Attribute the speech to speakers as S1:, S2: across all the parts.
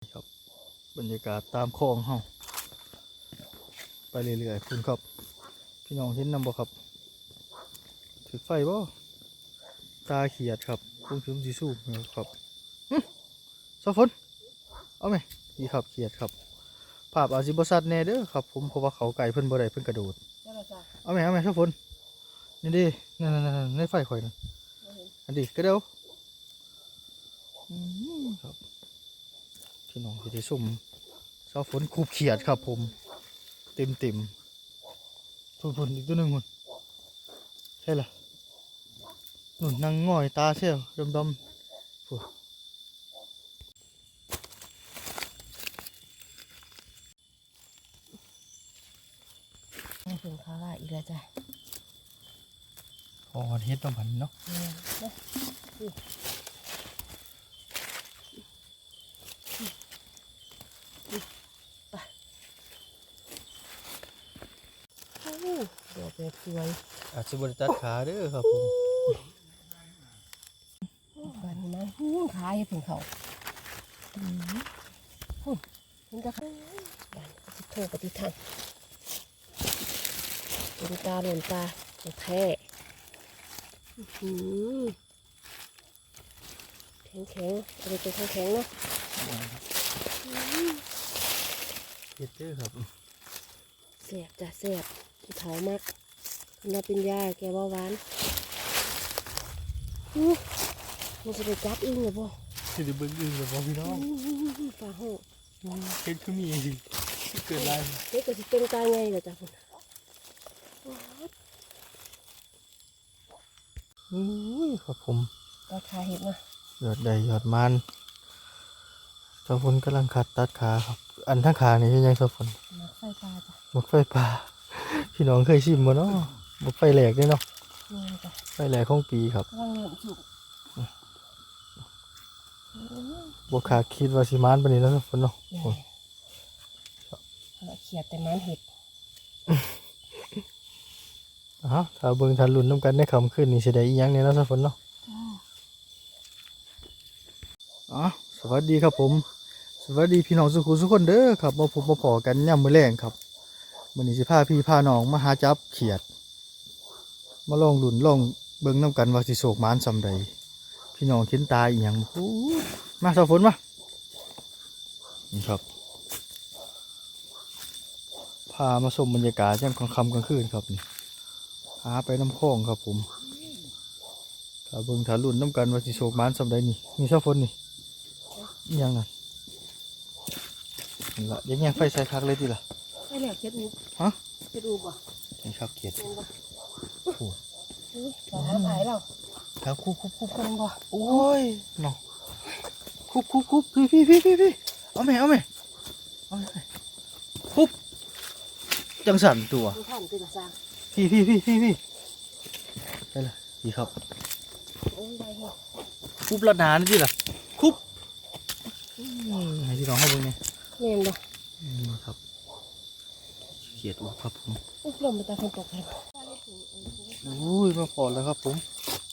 S1: ครับบรรยากาศตามคลองเฮาไปเรื่อยๆคุณครับ พี่น้องเห็นนำบ่ครับถือไฟบ่ตาเขียดครับพุ่งถึงสีสูบครับสอฝนเอาไหมดีครับเขียดครับภาพอาจสิบ่ชัดแน่เด้อครับ ผมเพราะว่าเขาไก่เพิ่นบ่ได้เพิ่นกระโดดเอาไหมเอาไหมสอฝนนี่ดินั่นๆๆในไฟข่อยนั่นอันดีก็เดียวอืมครับ พี่น้องที่ได้ชมเสาฝนคูบเขียดครับผม เต็มเต็มๆพุ่นพุ่นอีกตัวหนึ่งพุ่นใช่ละหนุนนั่งง่อยตาเชี่ยวดำดำๆพุ่น
S2: นี่ถึงข้าวละอีกแล้วจ้ะ
S1: พอเฮ็ดต้องพันเนาะ
S2: แม่นเด้อนี่นี่ไปโอ้ ดอกแบบสวย
S1: อาจจะบริตัดขาเด้อครับผม
S2: บานนี้นะหู้ขายถึงเขาอืมหุ่นมันจะบานก็สิโทรปฏิทันเป็นตาหล่นตาของแท้อื้อหือแข็งแข็งๆอะไรเป็นแข็งแข็งๆเนาะ
S1: เฮ็ดเด้อครับ
S2: เสียบจ้ะเสียบ ผู้เฒ่ามากคุณเราเป็นยาแกเบาหวานอู้มันจะไปจับอึ้งหรือเปล่า
S1: สิได้เบิ่งอื่นกับบ่พี่น้อง
S2: ปลาหู้
S1: เฮ็ดคือมีสิเกิดอะไร
S2: เด็กก็สิเป็นตาไงล่ะจ้ะคุณ
S1: อุ้ยครับผม
S2: ราคาเห็ดเนาะ
S1: ยอดใดยอดมันเจ้าฝนกำลังขัดตัดขาครับ อันทั้งขานี่เป็นยังเจ้าฝน
S2: มักไฟปลาจ้ะ
S1: บกไฟป่า พี่น้องเคยชิมบ่เนาะบกไฟแหลกเด้เนาะ
S2: นี่จ้ะ
S1: ไฟแหลกของปีครับ
S2: กำลังเริ่มสุก
S1: บกขาคิดว่าสิมานปานนี้แล้วเจ้าฝนเนาะ
S2: นี่
S1: โอ้ย
S2: เราเขียดแต่มันเห็ด
S1: อ้าวถ้าเบิ่งทันลุ้นน้ำกันในค่ำคืนนี้สิได้อีหยังเนี่ยเนาะเจ้าฝนเนาะอ๋อสวัสดีครับผม สวัสดีพี่น้องสุขุสุกคนเด้อครับมาพบมาพอกันย่ำมื้อแรงครับ มื้อนี้สิพาพี่พาน้องมาหาจับเขียด มาลองลุ้นลองเบิ่งน้ำกันว่าสิโศกหมานซำใดพี่น้องเห็นตาอีหยังโอ้ยมาเจ้าฝนมานี่ครับพามาชมบรรยากาศย่ำกลางค่ำกลางคืนครับนี่หาไปน้ำคลองครับผมถ้าเบิ่งถ้าลุ้นน้ำกันว่าสิโศกหมานซำใดนี่มีเจ้าฝนนี่อีหยังน่ะนี่ละอยังแยงไฟใส่คักเลยทีละ
S2: ไม่เหลือเขียดอู
S1: ฮะ
S2: เขียดอูบ่
S1: นี่ครับเขียด
S2: เห็นบ่
S1: โอ้โห
S2: อุ้ยปลาหายเรา
S1: แล้วคุบคุบคุบ
S2: คนบ่
S1: โอ้ยเนาะคุบคุบคุบพี่พี่พี่พี่พี่เอาไหมเอาไหมเอาไหมคุบจังสันตัว
S2: ทุกท่านตื่นสร้าง
S1: พี่พี่พี่พี่พี่ได้ละพี่ครับ
S2: โอ้ยได้เห็ด
S1: คุบระดานนี่ล่ะคุบอืมให้พี่น้องเข้าไปเนี่ย
S2: แม่นบ่
S1: อืมครับ เขียดอูครับผม
S2: อุ๊ยลมไปตาคนตกเลย
S1: โอ้ยมาพอแล้วครับผม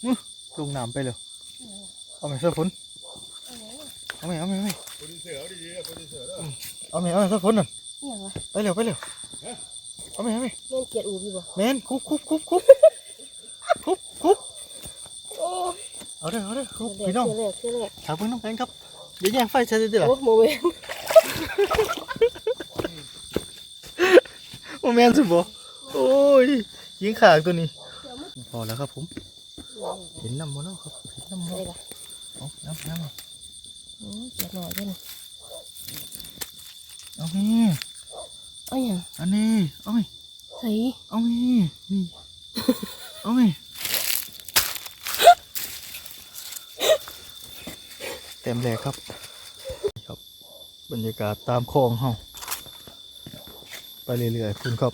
S1: อื้อลงน้ำไปเลยเอาไหมเสื้อฝนเอาไหมเอาไหมเอาไหมเอาไหมเอาไหมเสื้อฝนน่ะ
S2: นี่ยังวะ
S1: ไปเร็วไปเร็วเอาไหมเอาไหม
S2: แม่นเขียดอูพี่บ่
S1: แมนคุบคุบคุบคุบคุบคุบ
S2: โอ้ย
S1: เอาเด้อเอาเด้อคุบ
S2: เดี๋ยว
S1: พี่น้อง
S2: เชื่อแรกเชื่อแรก
S1: ถามเพิ่งน้องกันครับเดี๋ยวแย่งไฟใช่ไหมล่ะ
S2: โอ้โมเมนต์
S1: โม แมนสุดบ่โอ้ยยิงขางตัวนี้พอแล้วครับผม เห็นน้ำบ่เนาะครับเห็นน้ำบ่
S2: อะไรล่ะ
S1: เอาน้ำน้ำ
S2: โอ้ยเขียดหน่อยด้วยนะ
S1: เอานี่
S2: เอาอย่าง
S1: อันนี้เอาไหม
S2: ใส่
S1: เอานี่นี่เอาไหมเต็มเลยครับ ครับ บรรยากาศตามคลองเฮา ไปเรื่อยๆคุณครับ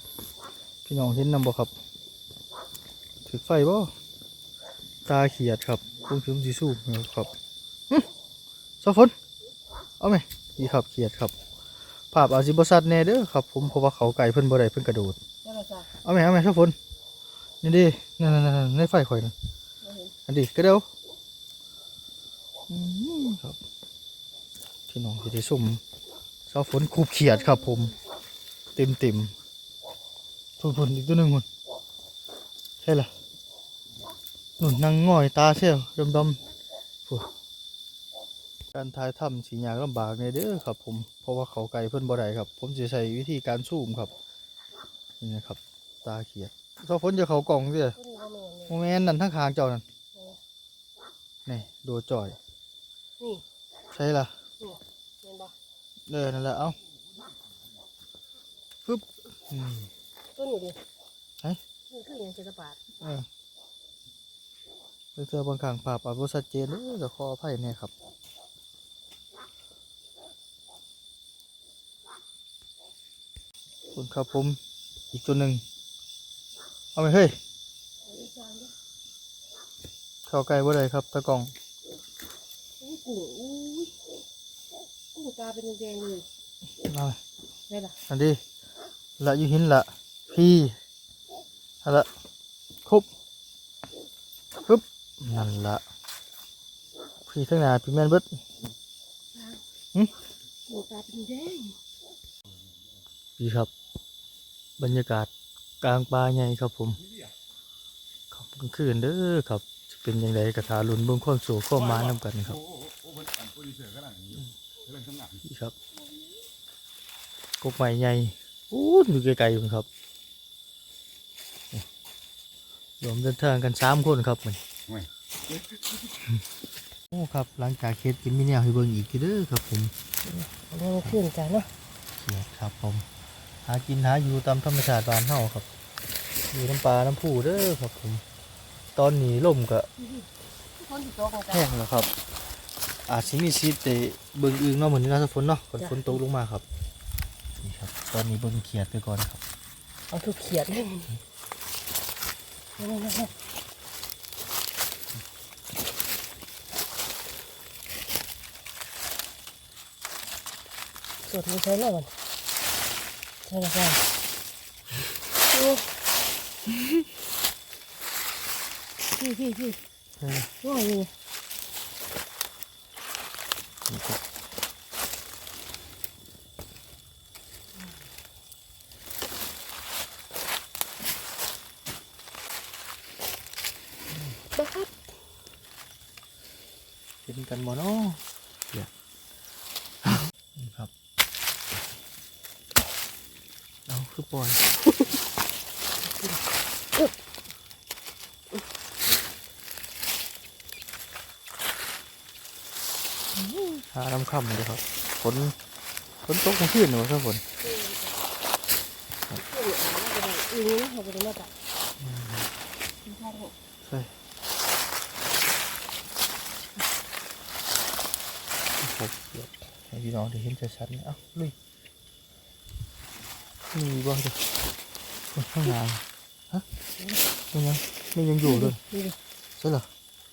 S1: พี่น้องเห็นนำบ่ครับถือไฟบ่ตาเขียดครับพุ่งถึงสีสูบครับหึสอฝนเอาไหมดีครับเขียดครับ ภาพอาจสิบ่ชัดแน่เด้อครับ ผมเพราะว่าเขาไก่เพิ่นบ่ได้เพิ่นกระโดดเอาไหมเอาไหมสอฝนนี่ดินั่นๆๆในไฟข่อยนั่นอันนี้ก็เดียวครับพี่น้องที่ได้ซุ่มสาฝนคูบเขียดครับผม เต็มเต็มๆทุนทุนอีกตัวหนึ่งคนใช่ละนุ่นนั่งง่อยตาเชี่ยวดำดำๆฟูการถ่ายทำสียากลำบากในเด้อครับ ผมเพราะว่าเขาไกลเพิ่นบ่ได้ครับ ผมจะใช้วิธีการซูมครับนี่นะครับ ตาเขียดเสาฝนจะเขากล่องเสีย
S2: ตัวนี้บ่แม่นเลย
S1: โมแมนนั่นทั้งคางเจ้านั่นนี่โดจ่อย
S2: นี่
S1: ใช่ละ
S2: เห็นบ่
S1: เออนั่นแหละเอา ปึ๊บอืม
S2: ตัวนี้ดิ
S1: เฮ้ย
S2: นี่คือหยังจะสะปาด
S1: เออเจอบางครั้งภาพอาจบ่ชัดเจนเด้อก็ขออภัยแน่ครับคุณครับผมอีกตัวหนึ่งเอาไปเฮ้ยเข้าใกล้บ่ได้ครับตะกล้อง
S2: อุ้ยกุ้งอุ้ยกุ้งตาเป็นแดงๆเลย
S1: เอาไป
S2: ได้ล่ะ
S1: อันดี ละยูหินละพี่ละคุบปึ๊บนั่นละพี่ทั้งนาพี่แม่นเบิดพี่ครับ บรรยากาศกลางป่าใหญ่ครับผมครับกลางคืนเด้อครับจะเป็นยังไงกระทาลุนเบื้องความสูงความมานำกันครับพี่ครับกบใหม่ใหญ่ อู้อยู่ไกลๆอยู่ครับรวมเดินทางกันสามคนครับมัน
S3: ห่วย
S1: โอ้ครับหลังจากเคสกินมิเนี่ยให้เบิ่งอีกทีเด้อครับผม
S2: เรื่องขึ้นจ้ะเนาะ
S1: เขียดครับผม หากินหาอยู่ตามธรรมชาติบ้านเฮาครับอยู่น้ำปลาน้ำผูเด้อครับผม ตอนนี้ลมก็
S2: คนที่โตก
S1: แห้งแล้วครับ อาจสิมีซีดแต่เบิ่งอึงเนาะเหมือนนี่นะฝนเนาะฝนฝนตกลงมาครับนี่ครับ ตอนนี้เบิ่งเขียดไปก่อนครับ
S2: เอาทุกเขียดเลยนี่ๆๆสดไม่ใช่แล้วมันใช่แล้วใช่โอ้พี่พี่พี่
S1: เออ
S2: ว่าอยู่
S1: นี่ครับ
S2: บ้าครับ
S1: กินกันบ่เนาะเขียดนี่ครับ เอาคือปล่อยหาน้ำค่ำเลยครับฝนฝนตกกลางคืนเนอะครับฝน
S2: อือเขาไปได้มาจาก
S1: ใช่ครั บเดี๋ยวให้พี่น้องได้เห็นชัดๆนะเอ้าลุยมีบ้างดิข้างหน้าฮะไม่ยังไม่ยังอยู่เลย
S2: นี่ดิ
S1: ใช่เหรอ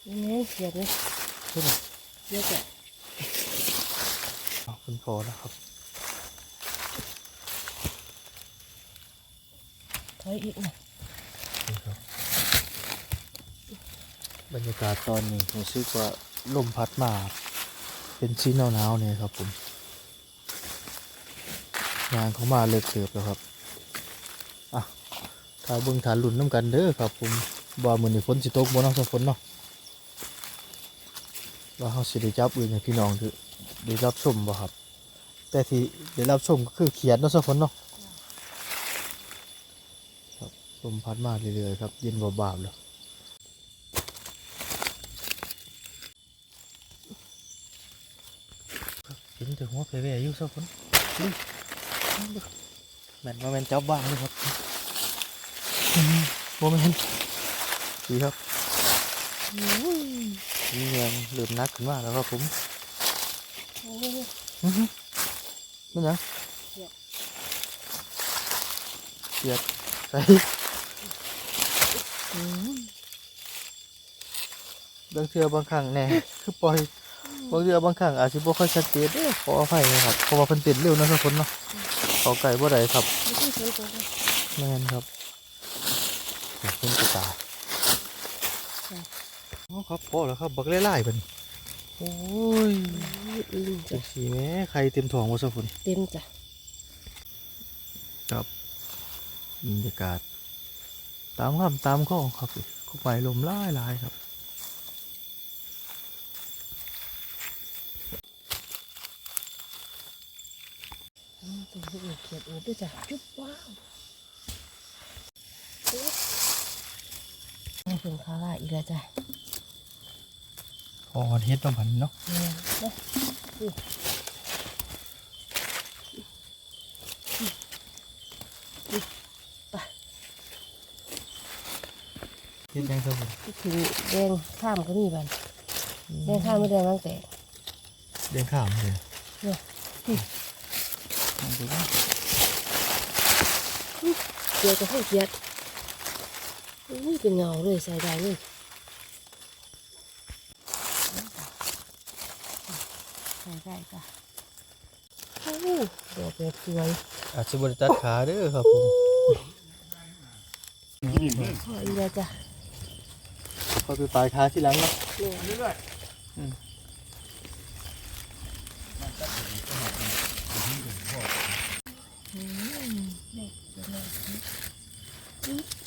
S2: นี่เขียดเลย
S1: ใช่เหรอ
S2: เยอะแยะ
S1: อ้าวคุณพอแล้วครับ
S2: ถอยอีกหน่อย
S1: นี่ครับบรรยากาศตอนนี้รู้สึกว่าลมพัดมา เป็นชิ้นหนาวๆเนี่ยครับผมงานเขามาเลิกเติบแล้วครับอะถ้าเบิ่งฐานหลุนน้ำกันเด้อครับผมว่ามือนี้ฝนสิตกบ่เนาะสักฝนเนาะว่าเขาสิได้จับอื่นให้พี่น้องถือได้รับชมบ่ครับ แต่ที่ได้รับชมก็คือเขียนเนาะสฝนเนาะครับลมพัดมาเรื่อยๆครับ เย็นบ่บาบแล้ว เห็น แต่หัวแผ่ๆอยู่สักคนลุยแม่นว่าแม่นเจ้าบ้างเลยครับโมเมนดีครับนี่ยังเริ่มนักขึ้นมาแล้วครับผมอื้อหือไม่ยังเกียดใส่อื้อบางเทื่อบางครั้งแน่คือปล่อย บางเรือบางครั้งอาจจะบ่ค่อยชัดเจนเด้อขออภัยนะครับเพราะว่าเพิ่นเต้นเร็วนะทุกคนเนาะขอไก่บ่ได้ครับ
S2: ไม่ใช่ฝนตกเลย
S1: แม่นครับขอบคุณกระตายอ๋อครับพอแล้วครับบักไล่ๆบัดนี้โอ้ย
S2: อืม
S1: จั
S2: จ้ะ
S1: กสีแม่ใครเต็มท้องวะสักคน
S2: เต็มจ้ะ
S1: ครับบรรยากาศ ตามคำตามข้องครับเข้าไปลมไล่ไล่ครับ
S2: ตรงนี้เขียดอูดด้วยจ้ะจุ๊บว้าวจุ๊บนี่เป็นคาราอีกแล้วจ้ะ
S1: พอเฮ็ดต้องพันเนาะ
S2: เนี่ยเนาะ
S1: เฮ็ดยังสักคน
S2: คิดถึงแดงข้ามก็มีบันแดงข้ามไม่แดงตั้งแต่
S1: เดินข้ามเลย
S2: เนี่ย
S1: ลองดูนะ
S2: เกียดกับข้าวเกียดอุ้ยเป็นเงาเลยใส่ได้เลยใส่ได้จ้ะโอ้ดอกแบบสวย
S1: อาจจะบริตัดขาเด้อครับผม
S2: ขออีกแล้วจ้ะ
S1: เขาไปปลายขาที่หลังเนาะ
S2: เนี่ย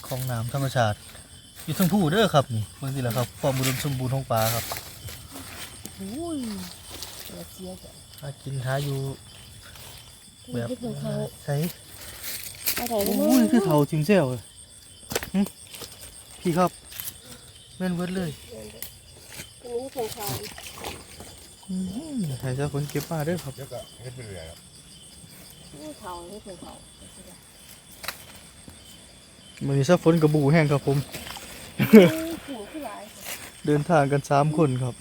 S1: ของ น้ำธรรมชาติ อยู่ทั้งผู้เด้อครับนี่บางทีแหละครับความอุดมสมบูรณ์ของปลาครับ
S2: อุ้ยเสียเสียจ้ะ
S1: หากินหาอยู่แบบ
S2: ที่ของเขา
S1: ใส่
S2: อะไร
S1: โอ้
S2: นะ
S1: ยคือเถาทิมเซลเลยหึพี่ครับแม่นเบิดเลย
S2: ตรงนี้ของเขา
S1: อืมใครจะคนเก็บมาเด้อครับ
S3: เดี๋ยวก็เฮ็ดไปเรื่อยครับ
S2: นี่เขานี่ของเขา
S1: มันมีซับฝนกระบูแห้งครับผม
S2: ถึงขึ้นหลาย
S1: เดินทางกันสามคนครับ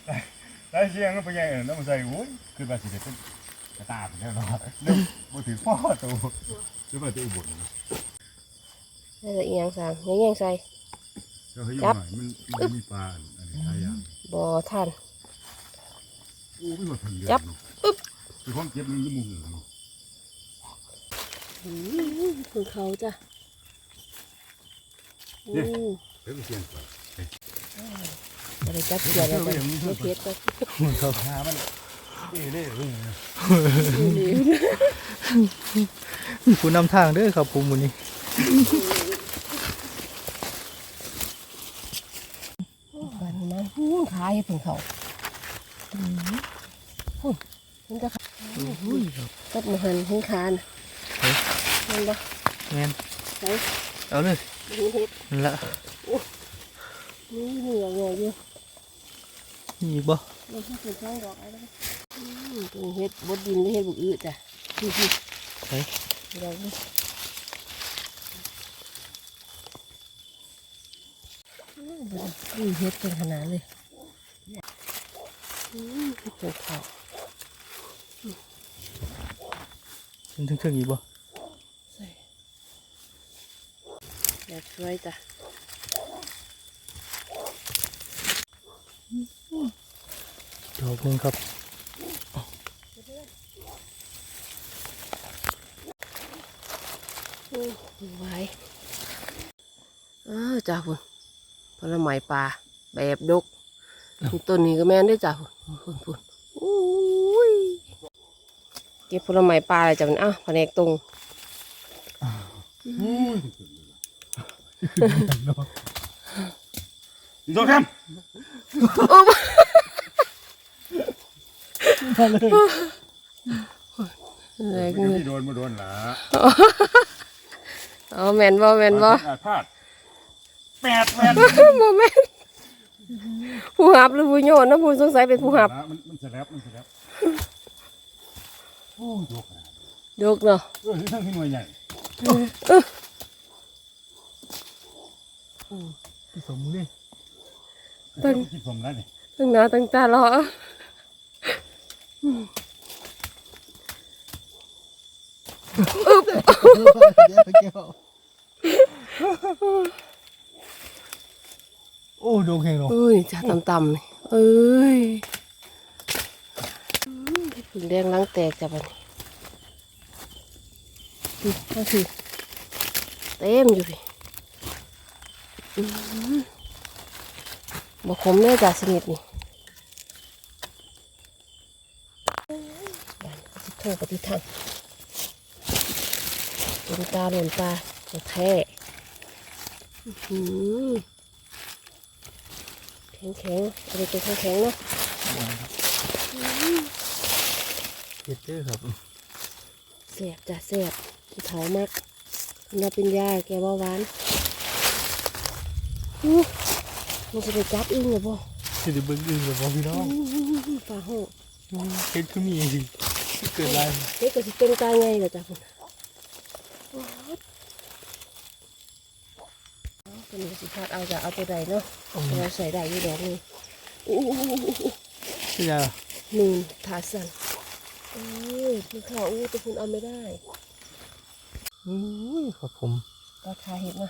S3: ได้เสียงแล้วไปยังเออแล้วมันใส่โอ้ยคือว่าสิได้เป็นกระตาบแล้วเนาะเดี๋ยวบ่ถือพ่อตัวเดี๋ยวมาตัวอุบล
S2: นี่ละอีหยังสามยังยังใส่
S3: เดี๋ยวให้อยู่หน่อยมันมันมีปลาอันนี้หลายอย่าง
S2: บ่ทัน
S3: โอ้ไม่หมดถึงเดือน
S2: จับ
S3: เนาะ
S2: ปึ๊บ
S3: คือของเก็บมันยี่มูหูเนาะ
S2: อืมของเขาจ้ะ โอ้
S3: เดี๋ยวไปเสียงก่อน
S2: อะไรจับเกี่ยวแล้วจ้ะไม่เพชรก็
S1: ครับ
S3: หามันเอ้เล่เรื่องนี้
S1: มีผู้นำทางเด้อครับผมวันนี้
S2: บันมาหูขายให้เพิ่นเขาหุ่นเพิ่นจะขาย
S1: อุ้ยครับ
S2: ตัดมาหันเห็นคาน
S1: เฮ้ย
S2: เห็นบ่
S1: แม่น
S2: ใส่
S1: เอาเลย
S2: เห็นเห็ด
S1: นั่นละ
S2: นี่เหนียวเหนียวอยู่
S1: มีอีกบ่
S2: เราเพิ่งเป็นช่องดอกอะไรนะอืมเป็นเห็ดบดดินหรือเห็ดบุกอืดจ้ะนี่นี่
S1: เฮ้ย
S2: ดอกนี่อืมนี่เห็ดเป็นขนาดเลยอืมเป็นเขา
S1: เป็นถึงๆอีกบ่
S2: ใส่ แบบสวยจ้ะ
S1: ดอกหนึงครับ
S2: อืมไว้อ้าวจ้าพุ่นผลไม้ปลาแบบดกต้นนี้ก็แม่นได้จ้าพุ่นพุ่นพุ่นอุ้ยเก็บผลไม้ปลาอะไรจ้ะมันอ้าวแผนกตรง
S3: อีกสองคำ
S2: อะไร
S3: ไม่
S2: กัน
S3: โดนมาโดนหล่ะ
S2: อ๋อแมนบ่แมนบ่
S3: พลาดแปดแปด
S2: บ่แมนผู้หับหรือผู้โยนนะผู้สงสัยเป็นผู้หับ
S3: มันมันสแลบมันสแลบโอ้ยโยกนาด
S2: กเนาะ
S3: เออที่ทั้งที่หน่วยใหญ่
S1: ผสมมือดิ
S3: เพิ่งคิดผมแล้วนี่
S2: ตั้งหน้าตั้งตารอ
S1: โอ้ดอกแห้งเนาะ
S2: เอ้ยจ้าต่ำๆนี่เอ้ยอืมผึ่งแดงล้างแตกจ้ะบัดนี้นี่ก็คือเต็มอยู่พี่ อืมบ่ขมเลยจ้ะสนิทนี่โทษปฏิทังเป็นตาหล่นปลาจะแท้อื้อหือแข็งแข็งๆอะไรตัวแข็งแข็งๆเนาะ
S1: เฮ็ดเด้อครับ
S2: เสียบจ้ะเสียบเถามากน่าเป็นยาแกเบาหวานอู้ มันจะไปจับอึ้งหรือเปล่า
S1: สิได้เบิ่งอึ้งแล้วบ่พี่น้อง
S2: ปลาห้อง
S1: เฮ็ดคือมีสิเกิดอะไร
S2: เด็กก็สิเป็นตาไงล่ะจ้ะคุณตัวนี้ก็สิพาดเอาจะเอาตัวใดเนาะ
S1: โอ้ย
S2: เราใส่ได้อยู่ดอกนี่อู้
S1: พี่ยา
S2: นูนถาสันเอ้ยคุณข่าวอู้แต่คุณเอาไม่ได้
S1: อุ้ยครับผม
S2: ราคาเห็นมา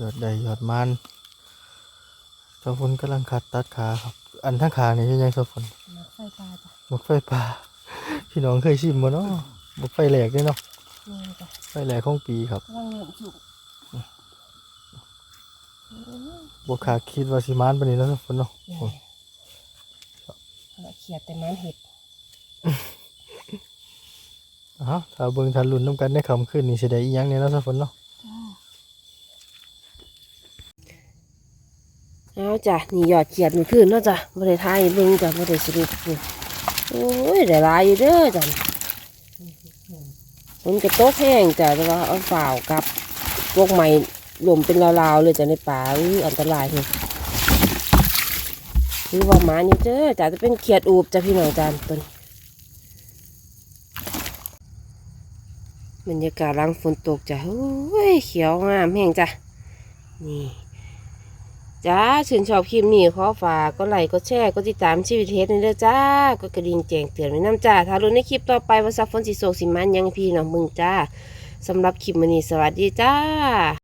S2: ย
S1: อดใดยอดมัน สาวฝนกำลังขัดตัดขาครับ อันทั้งขานี่ยังสาวฝน
S2: นักไฟปลาจ้ะ
S1: หมกไฟป่าพี่น้องเคยชิมบ่เนาะหมกไฟแหลกเด้เนาะ
S2: นี่จ้ะ
S1: ไฟแหลกของปีครับ
S2: กำลังเหลืองสุก
S1: บ่ขาดคิดว่าสิมานปานนี้เนาะสาวฝนเนาะ
S2: นี่
S1: โอ้ย
S2: ละเขียดแต่มันเห็ด
S1: อ้าวถ้าเบิ่งทันลุ้นนํกันในค่ำคืนนี้สิได้อีหยังเนี่ยเนาะสาวฝนเนาะ
S2: เอาจ้ะนี่ยอดเขียดมันขึ้นเนาะจ้ะบ่ไทายเบิ่งจ้ะบ่ได้สรุปนี่โอ้ยได้ลายอยู่เด้อจ้ะมันก็โตกแห้งจ้ะแต่ว่าเอาฝ่าวกับพวกใหม่หล่มเป็นลาวๆเลยจ้ะในป่าอ,อันตรายเลยคือว่าหมานี่เด้อจ้ะจะเป็นเขียดอูบจ้ะพี่น้องจ้ะต้นบรรยากาศหลังฝนตกจ้ะโอ้ยเขียวงามแห้งจ้ะนี่ จ้าชื่นชอบคลิปนี้ขอฝากก็ไลค์ก็แชร์ก็ติดตามชีวิตเฮดนี่เด้อจ้า ก็กระดิ่งแจ้งเตือนไว้น้ำจ้า ถ้ารู้ในคลิปต่อไปว่าซับฟอนสิโศกสิมันยังพี่น้องมึงจ้าสำหรับคลิปมื้อนี้สวัสดีจ้า